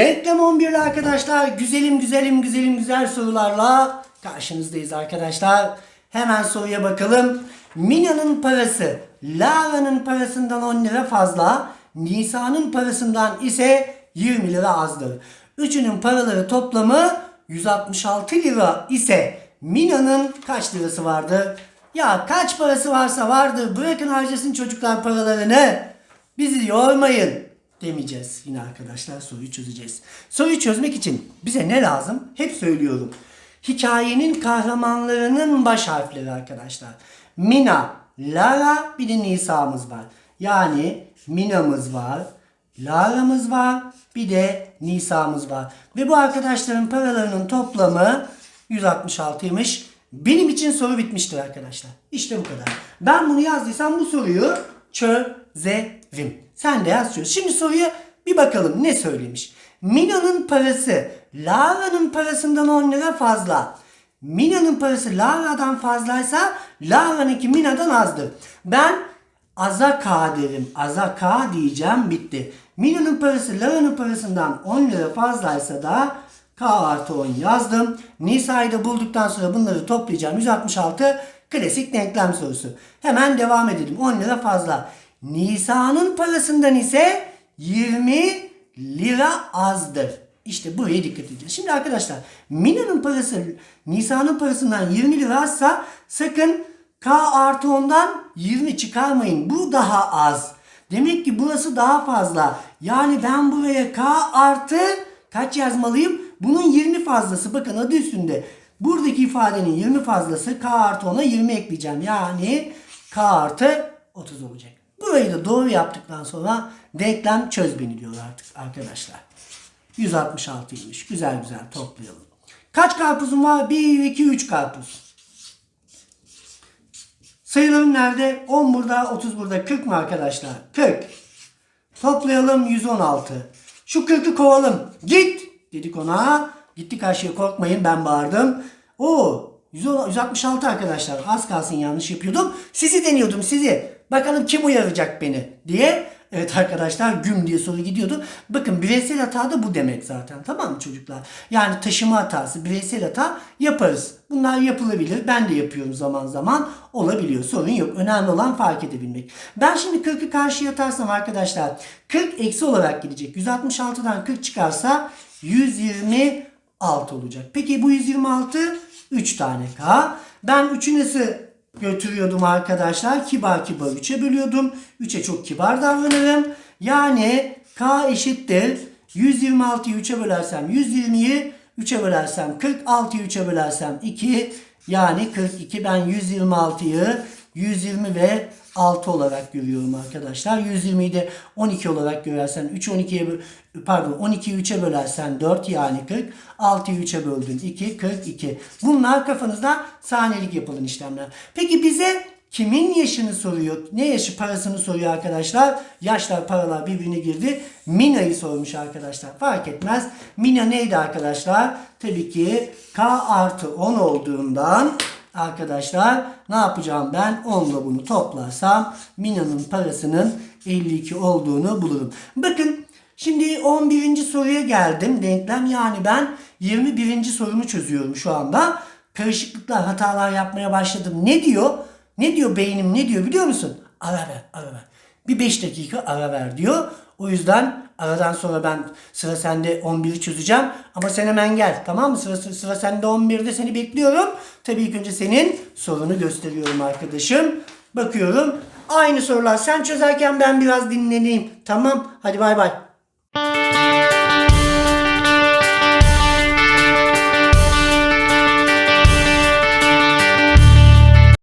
Denklem 11'de arkadaşlar güzelim güzelim güzelim güzel sorularla karşınızdayız arkadaşlar. Hemen soruya bakalım. Mina'nın parası Lara'nın parasından 10 lira fazla. Nisa'nın parasından ise 20 lira azdır. Üçünün paraları toplamı 166 lira ise Mina'nın kaç lirası vardır? Ya kaç parası varsa vardır. Bırakın harcasın çocuklar paralarını. Bizi yormayın demeyeceğiz. Yine arkadaşlar soruyu çözeceğiz. Soruyu çözmek için bize ne lazım? Hep söylüyorum. Hikayenin kahramanlarının baş harfleri arkadaşlar. Mina, Lara bir de Nisa'mız var. Yani Mina'mız var, Lara'mız var, bir de Nisa'mız var. Ve bu arkadaşların paralarının toplamı 166'ymış. Benim için soru bitmiştir arkadaşlar. İşte bu kadar. Ben bunu yazdıysam bu soruyu çözerim. Sen de yaz. Şimdi soruya bir bakalım ne söylemiş. Mina'nın parası Lara'nın parasından 10 lira fazla. Mina'nın parası Lara'dan fazlaysa Lara'nınki Mina'dan azdır. Ben aza K derim. Aza K diyeceğim bitti. Mina'nın parası Lara'nın parasından 10 lira fazlaysa da K artı 10 yazdım. Nisa'yı da bulduktan sonra bunları toplayacağım. 166 klasik denklem sorusu. Hemen devam edelim. 10 lira fazla. Nisa'nın parasından ise 20 lira azdır. İşte buraya dikkat edeceğiz. Şimdi arkadaşlar Mina'nın parası Nisa'nın parasından 20 lira azsa sakın K artı 10'dan 20 çıkarmayın. Bu daha az. Demek ki burası daha fazla. Yani ben buraya K artı kaç yazmalıyım? Bunun 20 fazlası. Bakın adı üstünde. Buradaki ifadenin 20 fazlası K artı 10'a 20 ekleyeceğim. Yani K artı 30 olacak. Burayı da doğru yaptıktan sonra denklem çöz beni diyor artık arkadaşlar. 166'ymış. Güzel güzel toplayalım. Kaç karpuzum var? 1, 2, 3 karpuz. Sayılarım nerede? 10 burada, 30 burada. 40 mı arkadaşlar? 40. Toplayalım 116. Şu 40'ı kovalım. Git dedik ona. Gitti karşıya korkmayın ben bağırdım. O 166 arkadaşlar. Az kalsın yanlış yapıyordum. Sizi deniyordum sizi. Bakalım kim uyaracak beni diye. Evet arkadaşlar güm diye soru gidiyordu. Bakın bireysel hata da bu demek zaten. Tamam mı çocuklar? Yani taşıma hatası, bireysel hata yaparız. Bunlar yapılabilir. Ben de yapıyorum zaman zaman. Olabiliyor. Sorun yok. Önemli olan fark edebilmek. Ben şimdi 40'ı karşıya atarsam arkadaşlar 40 eksi olarak gidecek. 166'dan 40 çıkarsa 126 olacak. Peki bu 126 3 tane K. Ben 3'ü nasıl götürüyordum arkadaşlar? Kibar kibar 3'e bölüyordum. 3'e çok kibar davranırım. Yani K eşittir. 126'yı 3'e bölersem 120'yi 3'e bölersem 40. 6'yı 3'e bölersem 2. Yani 42. Ben 126'yı 120 ve 6 olarak görüyorum arkadaşlar. 120'yi de 12 olarak görersen 3 12'ye bö- pardon 12'yi 3'e bölersen 4 yani 40. 6'yı 3'e böldün 2 42. Bunlar kafanızda saniyelik yapılan işlemler. Peki bize kimin yaşını soruyor? Ne yaşı parasını soruyor arkadaşlar? Yaşlar paralar birbirine girdi. Mina'yı sormuş arkadaşlar. Fark etmez. Mina neydi arkadaşlar? Tabii ki K artı 10 olduğundan Arkadaşlar ne yapacağım ben? 10 ile bunu toplarsam Mina'nın parasının 52 olduğunu bulurum. Bakın şimdi 11. soruya geldim. Denklem yani ben 21. sorumu çözüyorum şu anda. Karışıklıklar, hatalar yapmaya başladım. Ne diyor? Ne diyor beynim ne diyor biliyor musun? Ara ver, ara ver. Bir 5 dakika ara ver diyor. O yüzden aradan sonra ben sıra sende 11'i çözeceğim. Ama sen hemen gel tamam mı? Sıra, sıra, sende 11'de seni bekliyorum. Tabii ilk önce senin sorunu gösteriyorum arkadaşım. Bakıyorum. Aynı sorular sen çözerken ben biraz dinleneyim. Tamam. Hadi bay bay.